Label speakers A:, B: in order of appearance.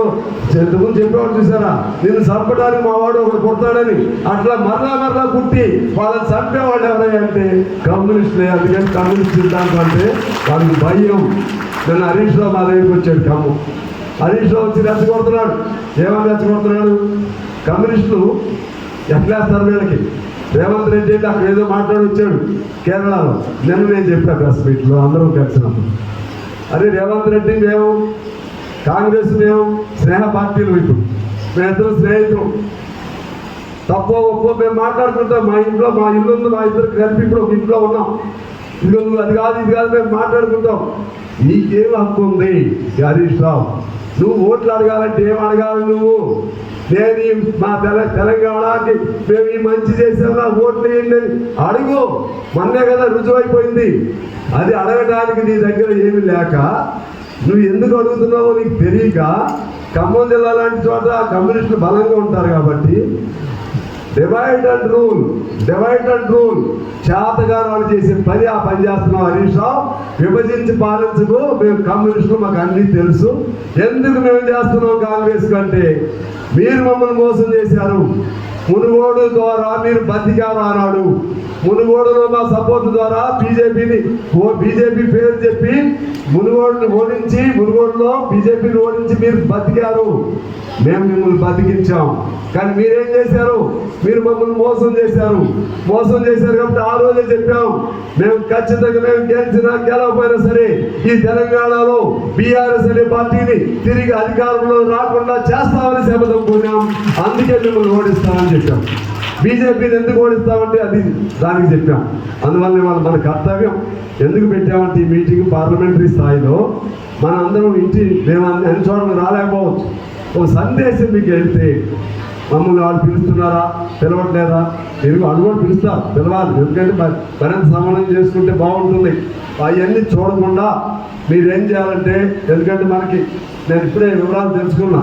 A: ఎవడో ఇంతకుముందు చెప్పేవాడు చూసారా? నేను చంపడానికి మావాడు ఒకడు అట్లా మరలా మరలా పుట్టి వాళ్ళని చంపేవాళ్ళు ఎవరయ్యా అంటే కమ్యూనిస్టులే అందుకని కమ్యూనిస్ట్ సిద్ధాంతం అంటే వాళ్ళకి భయం. నేను హరీష్ రావు మా దగ్గరికి వచ్చాడు కమ్ము. హరీష్ రావు వచ్చి రెచ్చగొడుతున్నాడు. ఏమని రెచ్చగొడుతున్నాడు? కమ్యూనిస్టులు ఎట్లేస్తారు వీళ్ళకి? రేవంత్ రెడ్డి అంటే అక్కడ ఏదో మాట్లాడి వచ్చాడు కేరళలో. నిన్న నేను చెప్పా ప్రెస్ మీట్లో అందరూ కలిసినప్పుడు అరే రేవంత్ రెడ్డి మేము కాంగ్రెస్ మేము స్నేహ పార్టీలు ఇప్పుడు. మేమిద్దరు స్నేహితులు. తప్పో ఒప్పో మేము మాట్లాడుకుంటాం. మా ఇంట్లో మా ఇల్లు మా ఇద్దరు కలిపి ఇప్పుడు ఒక ఇంట్లో ఉన్నాం. ఇల్లు అది కాదు ఇది కాదు మేము మాట్లాడుకుంటాం. నీకేం హక్కు ఉంది? హరీష్ రావు నువ్వు ఓట్లు అడగాలంటే ఏం అడగాలి నువ్వు? నేను ఈ మా తెల తెలంగాణకి మేము ఈ మంచి చేసామా ఓట్లు వేయండి. అడుగు. మొన్నే కదా రుజువైపోయింది. అది అడగడానికి నీ దగ్గర ఏమి లేక నువ్వు ఎందుకు అడుగుతున్నావో నీకు తెలియక ఖమ్మం జిల్లా లాంటి చోట కమ్యూనిస్టులు బలంగా ఉంటారు కాబట్టి divide and rule divide and rule చేతగా వాళ్ళు చేసే పని ఆ పని చేస్తున్నాం హరీష్ రావు. విభజించి పాలించుకు. మేము కమ్యూనిస్టులు మాకు అన్నీ తెలుసు. ఎందుకు మేము చేస్తున్నాం కాంగ్రెస్ కంటే? మీరు మమ్మల్ని మోసం చేశారు. మునుగోడు ద్వారా మీరు బతికారు అన్నాడు మునుగోడులో మా సపోర్ట్ ద్వారా బీజేపీని ఓ బీజేపీ పేరు చెప్పి మునుగోడుని ఓడించి మునుగోడులో బీజేపీని ఓడించి మీరు బతికారు. మేము మిమ్మల్ని బతికించాం. కానీ మీరేం చేశారు? మీరు మమ్మల్ని మోసం చేశారు. మోసం చేశారు కాబట్టి ఆ రోజే చెప్పాం. మేము ఖచ్చితంగా మేము గెలిచినా గెలవపోయినా సరే ఈ తెలంగాణలో బీఆర్ఎస్ అనే పార్టీని తిరిగి అధికారంలో రాకుండా చేస్తామని శపథం కొన్నాం అందుకే మిమ్మల్ని ఓడిస్తాను చెప్పాం. బీజేపీని ఎందుకు ఓడిస్తామంటే అది దానికి చెప్పాం. అందువల్ల వాళ్ళు మన కర్తవ్యం ఎందుకు పెట్టామంటే ఈ మీటింగ్ పార్లమెంటరీ స్థాయిలో మన అందరం ఇంటి మేము అన్ని చోట్ల రాలేకపోవచ్చు. ఒక సందేశం మీకు వెళ్తే మమ్మల్ని వాళ్ళు పిలుస్తున్నారా పిలవట్లేదా? మీరు వాళ్ళు కూడా పిలుస్తారు పిలవాలి. ఎందుకంటే మరింత సమన్వయం చేసుకుంటే బాగుంటుంది. అవన్నీ చూడకుండా మీరేం చేయాలంటే ఎందుకంటే మనకి నేను ఇప్పుడే వివరాలు తెలుసుకున్నా.